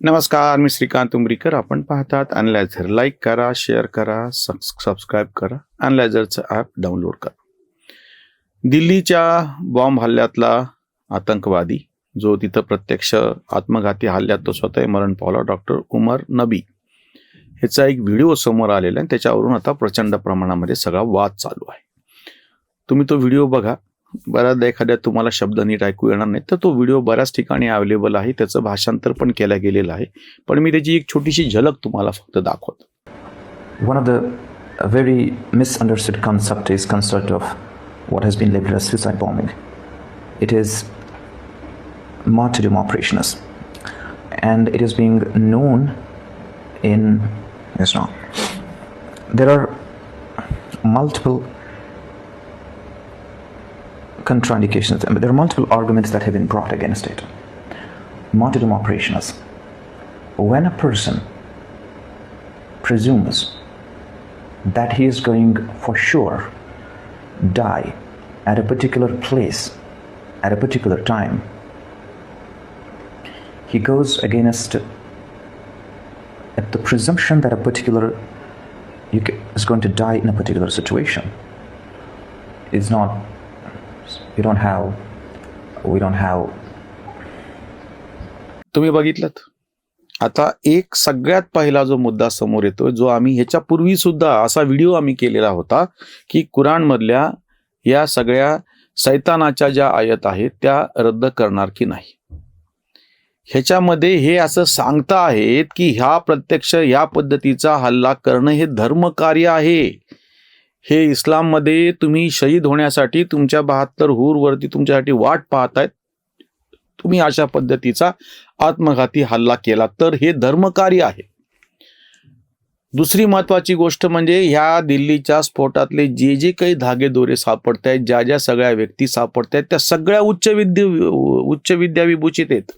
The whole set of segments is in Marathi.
नमस्कार मी श्रीकांत उमरीकर. आपण पाहतात अनलायझर लाईक करा शेअर करा सबस्क्राईब करा. अनलायझरचं ॲप डाउनलोड करा. दिल्लीच्या बॉम्ब हल्ल्यातला आतंकवादी जो तिथं प्रत्यक्ष आत्मघाती हल्ल्यात तो स्वतः मरण पावला डॉक्टर उमर नबी. ह्याचा एक व्हिडिओ समोर आलेला आहे. त्याच्यावरून आता प्रचंड प्रमाणामध्ये सगळा वाद चालू आहे. तुम्ही तो व्हिडिओ बघा. बऱ्याच एखाद्या तुम्हाला शब्द नीट ऐकू येणार नाही तर तो व्हिडिओ बऱ्याच ठिकाणी अवेलेबल आहे त्याचं भाषांतर पण केलं गेलेलं आहे. पण मी त्याची एक छोटीशी झलक तुम्हाला फक्त दाखवतो. One of the very misunderstand concept is concept of what has been labelled suicide bombing it is martyrdom operations and it is being known in is there are multiple contraindications. I mean, There are multiple arguments that have been brought against it. Martyrdom operations. When a person presumes that he is going for sure die at a particular place at a particular time he goes against the presumption that a particular is going to die in a particular situation is not you don't have we don't have. तुम्ही बघितलं आता एक सगळ्यात पहिला जो मुद्दा समोर येतो जो आम्ही ह्याच्यापूर्वी सुद्धा असा व्हिडिओ आम्ही केलेला होता की कुराणमधल्या या सगळ्या सैतानाच्या ज्या आयत आहेत त्या रद्द करणार की नाही? ह्याच्यामध्ये हे असं सांगता आहेत की ह्या प्रत्यक्ष ह्या पद्धतीचा हल्ला करणं हे धर्मकार्य आहे. हे इस्लाममध्ये तुम्ही शहीद होण्यासाठी तुमच्या बहात्तर हूरवरती तुमच्यासाठी वाट पाहतायत. तुम्ही अशा पद्धतीचा आत्मघाती हल्ला केला. तर हे धर्मकार्य आहे. दुसरी महत्वाची गोष्ट म्हणजे ह्या दिल्लीच्या स्फोटातले जे जे काही धागेदोरे सापडत आहेत ज्या ज्या सगळ्या व्यक्ती सापडत आहेत त्या सगळ्या उच्च विद्या उच्च विद्याविभूषित आहेत.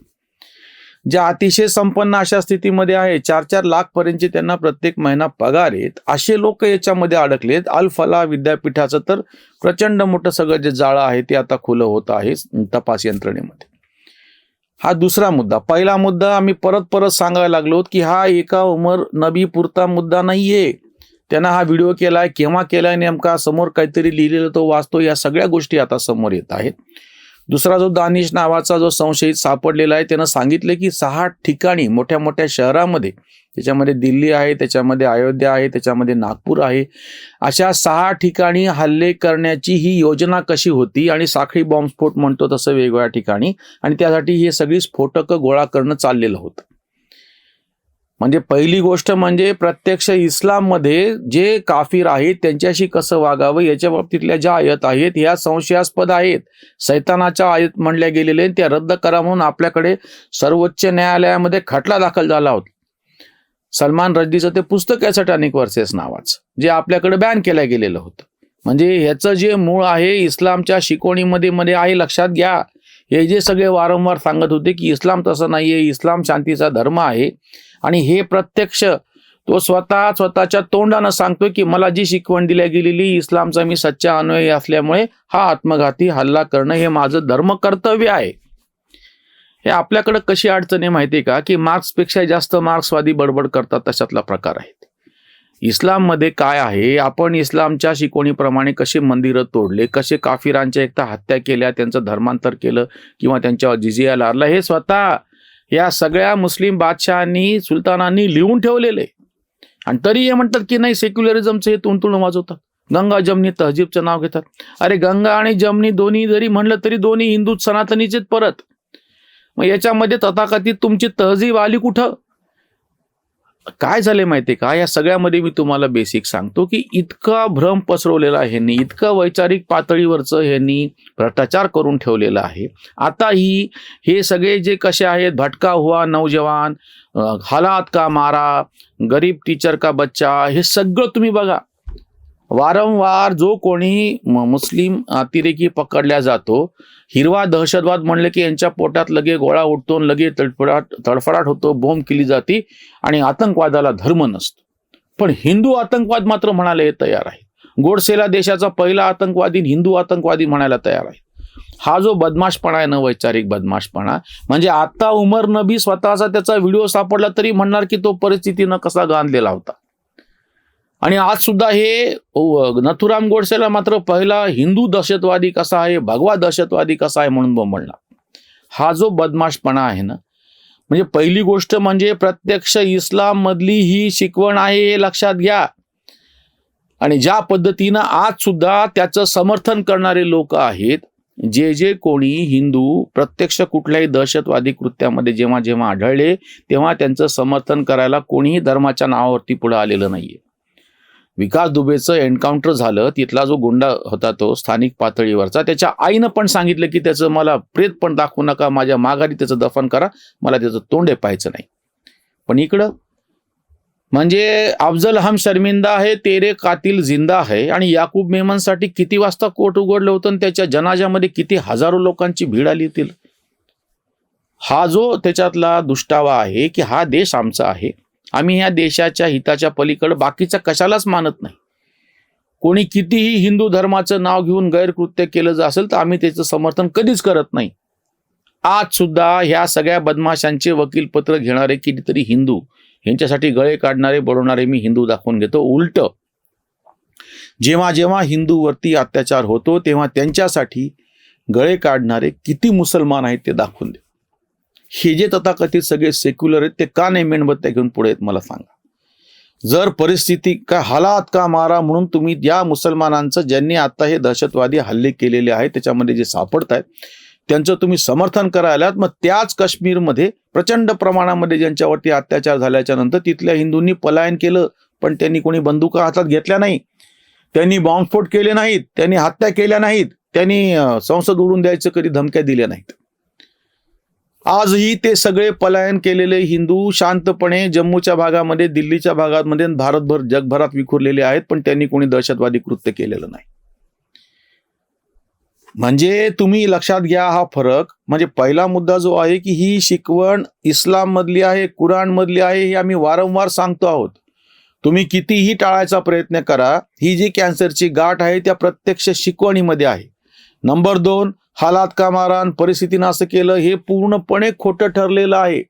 ज्या अतिशय संपन्न अशा स्थितीमध्ये आहे चार चार लाख पर्यंतचे त्यांना प्रत्येक महिना पगार आहेत. असे लोक याच्यामध्ये अडकलेत. अल फला विद्यापीठाचं तर प्रचंड मोठं सगळं जे जाळं आहे ते आता खुलं होत आहे तपास यंत्रणेमध्ये. हा दुसरा मुद्दा. पहिला मुद्दा आम्ही परत परत सांगायला लागलो की हा एका उमर नबी पुरता मुद्दा नाहीये. त्यांना हा व्हिडिओ केलाय केव्हा केलाय नेमका समोर काहीतरी लिहिलेलं तो वाचतो या सगळ्या गोष्टी आता समोर येत आहेत. दुसरा जो दानिश नावाचा जो संशयित सापडलेला आहे त्यानं सांगितलं की सहा ठिकाणी मोठ्या मोठ्या शहरामध्ये त्याच्यामध्ये दिल्ली आहे त्याच्यामध्ये अयोध्या आहे त्याच्यामध्ये नागपूर आहे अशा सहा ठिकाणी हल्ले करण्याची ही योजना कशी होती? आणि साखळी बॉम्बस्फोट म्हणतो तसं वेगवेगळ्या ठिकाणी. आणि त्यासाठी हे सगळी स्फोटकं गोळा करणं चाललेलं होतं. म्हणजे पहिली गोष्ट म्हणजे प्रत्यक्ष इस्लाममध्ये जे काफिर आहेत त्यांच्याशी कसं वागावं याच्या बाबतीतल्या ज्या आयत आहेत ह्या संशयास्पद आहेत. सैतानाच्या आयत म्हणल्या गेलेल्या आहेत, त्या रद्द करा म्हणून आपल्याकडे सर्वोच्च न्यायालयामध्ये खटला दाखल झाला होता. सलमान रद्दीचं ते पुस्तक आहे सटानिक वर्सेस नावाचं जे आपल्याकडे बॅन केलं गेलेलं होतं. म्हणजे ह्याचं जे मूळ आहे इस्लामच्या शिकवणीमध्ये मध्ये आहे लक्षात घ्या. हे जे सगळे वारंवार सांगत होते की इस्लाम तसं नाहीये इस्लाम शांतीचा धर्म आहे. आणि हे प्रत्यक्ष तो स्वतः स्वतःच्या तोंडानं सांगतोय की मला जी शिकवण दिल्या गेलेली इस्लामचा मी सच्चा अनुयायी असल्यामुळे हा आत्मघाती हल्ला करणं हे माझं धर्म कर्तव्य आहे. हे आपल्याकडे कशी अडचण आहे माहिती आहे का? की मार्क्सपेक्षा जास्त मार्क्सवादी बडबड करतात तशातला प्रकार आहेत. इस्लाममध्ये काय आहे? आपण इस्लामच्या शिकवणीप्रमाणे कसे मंदिरं तोडले? कसे काफिरांच्या एकदा हत्या केल्या त्यांचं धर्मांतर केलं किंवा त्यांच्यावर जिजिया लारला हे स्वतः या सगळ्या मुस्लिम बादशहांनी सुलतानांनी लिहून ठेवलेले. आणि तरी हे म्हणतात की नाही सेक्युलरिझमचं हे तुणतुण वाजवतात. गंगा जमनी तहजीबचं नाव घेतात. अरे गंगा आणि जमनी दोन्ही जरी म्हणलं तरी दोन्ही हिंदू सनातनीचेच परत. मग याच्यामध्ये तथाकथित तुमची तहजीब आली कुठं? काय झाले माहिती का? या सगळ्यामध्ये मी तुम्हाला बेसिक सांगतो की इतका भ्रम पसरवलेला आहे ह्यांनी इतकं वैचारिक पातळीवरचं ह्यांनी भ्रष्टाचार करून ठेवलेला आहे. आता ही हे सगळे जे कसे आहेत भटका हुआ नौजवान हालात का मारा गरीब टीचर का बच्चा हे सगळं तुम्ही बघा. वारंवार जो कोणी मुस्लिम अतिरेकी पकडल्या जातो हिरवा दहशतवाद म्हणले की यांच्या पोटात लगे गोळा उठतो आणि लगे तडफडाट तडफडाट होतो बोंब केली जाते आणि आतंकवादाला धर्म नसतो. पण हिंदू आतंकवाद मात्र म्हणायला हे तयार आहे. गोडसेला देशाचा पहिला आतंकवादी हिंदू आतंकवादी म्हणायला तयार आहे. हा जो बदमाशपणा आहे ना वैचारिक बदमाशपणा म्हणजे आता उमर नबी स्वतःचा त्याचा व्हिडिओ सापडला तरी म्हणणार की तो परिस्थितीनं कसा गांधलेला होता. आणि आज सुद्धा हे नथुराम गोडसेला मात्र पहिला हिंदू दहशतवादी कसा आहे भगवा दहशतवादी कसा आहे म्हणून बोंबलला हा जो बदमाशपणा आहे ना म्हणजे पहिली गोष्ट म्हणजे प्रत्यक्ष इस्लाम मधली ही शिकवण आहे हे लक्षात घ्या. आणि ज्या पद्धतीनं आज सुद्धा त्याचं समर्थन करणारे लोक आहेत जे जे कोणी हिंदू प्रत्यक्ष कुठल्याही दहशतवादी कृत्यामध्ये जेव्हा जेव्हा आढळले तेव्हा त्यांचं समर्थन करायला कोणीही धर्माच्या नावावरती पुढे आलेलं नाहीये. विकास दुबेचं एन्काउंटर झालं तिथला जो गुंडा होता तो स्थानिक पातळीवरचा त्याच्या आईनं पण सांगितलं की त्याचं मला प्रेत पण दाखवू नका माझ्या माघारी त्याचं दफन करा मला त्याचं तोंडे पाहायचं नाही. पण इकडं म्हणजे अफजल हम शर्मिंदा आहे तेरे कातील जिंदा आहे आणि याकूब मेमनसाठी किती वाजता कोर्ट उघडलं होतं आणि त्याच्या जनाजामध्ये किती हजारो लोकांची भीड आली होती. हा जो त्याच्यातला दुष्टावा आहे की हा देश आमचा आहे. आम्ही ह्या देशाच्या हिताच्या पलीकडे बाकीचं कशालाच मानत नाही. कोणी कितीही हिंदू धर्माचं नाव घेऊन गैरकृत्य केलं जर असेल तर आम्ही त्याचं समर्थन कधीच करत नाही. आज सुद्धा ह्या सगळ्या बदमाशांचे वकीलपत्र घेणारे कितीतरी हिंदू यांच्यासाठी गळे काढणारे बडवणारे मी हिंदू दाखवून घेतो. उलट जेव्हा जेव्हा हिंदूवरती अत्याचार होतो तेव्हा त्यांच्यासाठी गळे काढणारे किती मुसलमान आहेत ते दाखवून देतो. हे जे तथाकथित सगळे सेक्युलर आहेत ते का नाही मेणबत्त्या घेऊन पुढे आहेत मला सांगा. जर परिस्थिती का हालात का मारा म्हणून तुम्ही या मुसलमानांचं ज्यांनी आता हे दहशतवादी हल्ले केलेले आहेत त्याच्यामध्ये जे सापडत आहेत त्यांचं तुम्ही समर्थन करायलात मग त्याच काश्मीरमध्ये प्रचंड प्रमाणामध्ये ज्यांच्यावरती अत्याचार झाल्याच्यानंतर तिथल्या हिंदूंनी पलायन केलं पण त्यांनी कोणी बंदुका हातात घेतल्या नाही. त्यांनी बॉम्बस्फोट केले नाहीत त्यांनी हत्या केल्या नाहीत त्यांनी संसद उडून द्यायचं कधी धमक्या दिल्या नाहीत. आजही ते सगळे पलायन केलेले हिंदू शांतपणे जम्मूच्या भागामध्ये दिल्लीच्या भागामध्ये भारतभर जगभरात विखुरलेले आहेत पण त्यांनी कोणी दहशतवादी कृत्य केलेलं नाही. म्हणजे तुम्ही लक्षात घ्या हा फरक. म्हणजे पहिला मुद्दा जो आहे की ही शिकवण इस्लाम मधली आहे कुराण मधली आहे हे आम्ही वारंवार सांगतो आहोत. तुम्ही कितीही टाळायचा प्रयत्न करा ही जी कॅन्सरची गाठ आहे त्या प्रत्यक्ष शिकवणीमध्ये आहे. नंबर दोन हालात का मारान परिस्थितीनं असं केलं हे पूर्णपणे खोटं ठरलेलं आहे.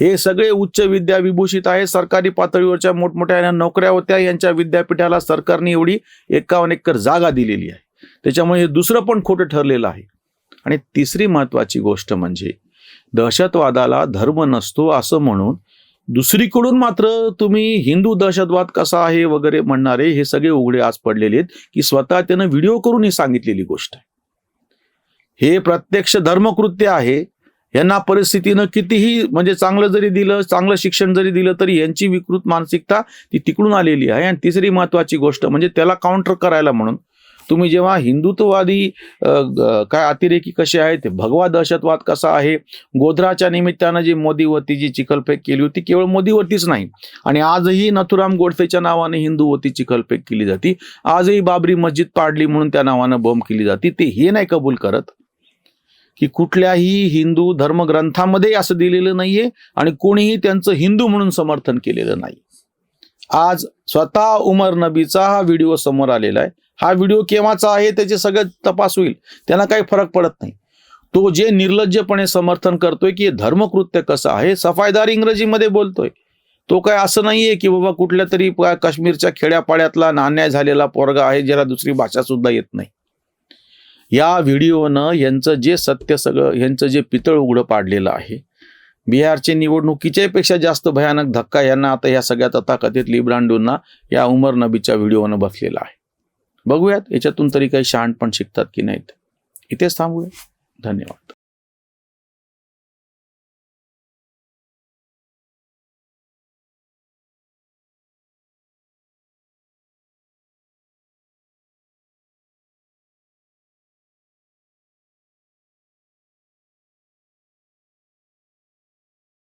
हे सगळे उच्च विद्या विभूषित आहे सरकारी पातळीवरच्या मोठमोठ्या नोकऱ्या होत्या. यांच्या विद्यापीठाला सरकारने एवढी एकावन्न एकर जागा दिलेली आहे. त्याच्यामुळे हे दुसरं पण खोटं ठरलेलं आहे. आणि तिसरी महत्वाची गोष्ट म्हणजे दहशतवादाला धर्म नसतो असं म्हणून दुसरीकडून मात्र तुम्ही हिंदू दहशतवाद कसा आहे वगैरे म्हणणारे हे सगळे उघडे आज पडलेले आहेत की स्वतः त्यानं व्हिडिओ करून ही सांगितलेली गोष्ट आहे. हे प्रत्यक्ष धर्मकृत्य आहे. यांना परिस्थितीनं कितीही म्हणजे चांगलं जरी दिलं चांगलं शिक्षण जरी दिलं तरी यांची विकृत मानसिकता ती तिकडून आलेली आहे. आणि तिसरी महत्वाची गोष्ट म्हणजे त्याला काउंटर करायला म्हणून तुम्ही जेव्हा हिंदुत्ववादी काय अतिरेकी कसे आहेत भगवा दहशतवाद कसा आहे गोधराच्या निमित्तानं जी मोदीवरती जी चिखलफेक केली होती केवळ मोदीवरतीच नाही. आणि आजही नथुराम गोडसेच्या नावाने हिंदूवरती चिखलफेक केली जाते. आजही बाबरी मस्जिद पाडली म्हणून त्या नावानं बॉम्ब केली जाते. ते हे नाही कबूल करत. की कुठल्याही हिंदू धर्मग्रंथामध्ये असं दिलेलं नाहीये आणि कोणीही त्यांचं हिंदू म्हणून समर्थन केलेलं नाही. आज स्वतः उमर नबीचा हा व्हिडिओ समोर आलेला आहे. हा व्हिडिओ केव्हाचा आहे त्याचे सगळं तपास होईल. त्यांना काही फरक पडत नाही. तो जे निर्लज्जपणे समर्थन करतोय की धर्मकृत्य कसं आहे सफाईदार इंग्रजीमध्ये बोलतोय. तो काय असं नाहीये की बाबा कुठल्या तरी काश्मीरच्या खेड्यापाड्यातला अन्याय झालेला पोरगा आहे ज्याला दुसरी भाषा सुद्धा येत नाही. या व्हिडिओनं यांचं जे सत्य सगळं यांचं जे पितळ उघडं पाडलेलं आहे. बिहारचे निवडणुकीच्या पेक्षा जास्त भयानक धक्का यांना आता या सगळ्या तथाकथित लिब्रांडूंना या उमर नबीच्या व्हिडिओनं बसलेला आहे. बघूयात याच्यातून तरी काही शहाणपण शिकतात की नाहीत. इथेच थांबूया. धन्यवाद.